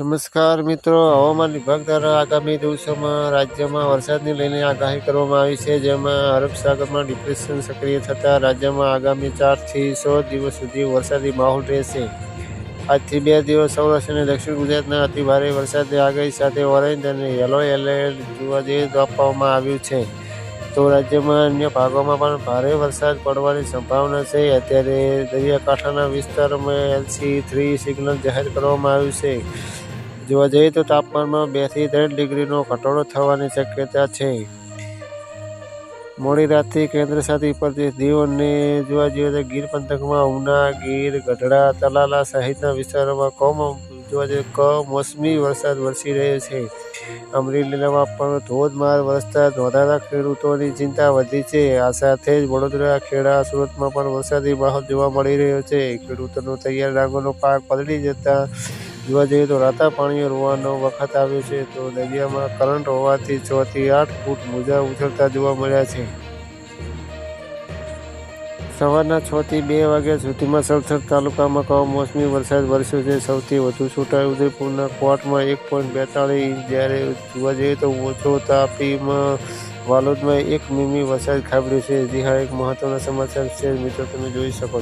નમસ્કાર મિત્રો. હવામાન વિભાગ દ્વારા આગામી દિવસોમાં રાજ્યમાં વરસાદને લઈને આગાહી કરવામાં આવી છે. જેમાં અરબ સાગરમાં ડિપ્રેશન સક્રિય થતાં રાજ્યમાં આગામી ચારથી સો દિવસ સુધી વરસાદી માહોલ રહેશે. આજથી બે દિવસ સૌરાષ્ટ્ર અને દક્ષિણ ગુજરાતના અતિભારે વરસાદની આગાહી સાથે ઓરેન્જ અને યલો એલર્ટ જોવા જઈએ આપવામાં આવ્યું છે. તો રાજ્યમાં અન્ય ભાગોમાં પણ ભારે વરસાદ પડવાની સંભાવના છે. અત્યારે દરિયાકાંઠાના વિસ્તારોમાં એલસી થ્રી સિગ્નલ જાહેર કરવામાં આવ્યું છે. જોવા જઈએ તો તાપમાનમાં બેથી ત્રણ ડિગ્રીનો ઘટાડો થવાની શક્યતા છે. મોડી રાતથી કેન્દ્ર શાસિત પ્રદેશ દીવ અને જોવા જઈએ તો ગીર પંથકમાં ઉના, ગીર, ગઢડા, તલાલા સહિતના વિસ્તારોમાં કમ જોવા જઈએ કમોસમી વરસાદ વરસી રહ્યો છે. અમરેલીમાં પણ ધોધમાર વરસાદ નોંધાતા ખેડૂતોની ચિંતા વધી છે. આ સાથે જ વડોદરા, ખેડા, સુરતમાં પણ વરસાદી માહોલ જોવા મળી રહ્યો છે. ખેડૂતોનો તૈયાર ડાંગરનો પાક પલળી જતા જોવા જઈએ તો રાતા પાણીએ રોવાનો વખત આવ્યો છે, તો દરિયામાં કરંટ હોવાથી છ થી આઠ ફૂટ મોજા ઉછળતા જોવા મળ્યા છે. સવારના છ થી બે વાગ્યા સુધીમાં સલસર તાલુકામાં કમોસમી વરસાદ વરસ્યો છે. સૌથી વધુ છોટાઉદેપુરના કોટમાં એક પોઈન્ટ બેતાળીસ જ્યારે જોવા જઈએ તો ઓછો તાપીમાં વાલોદમાં એક મીમી વરસાદ ખાબડ્યો છે. જે હા, એક મહત્વના સમાચાર છે. મિત્રો, તમે જોઈ શકો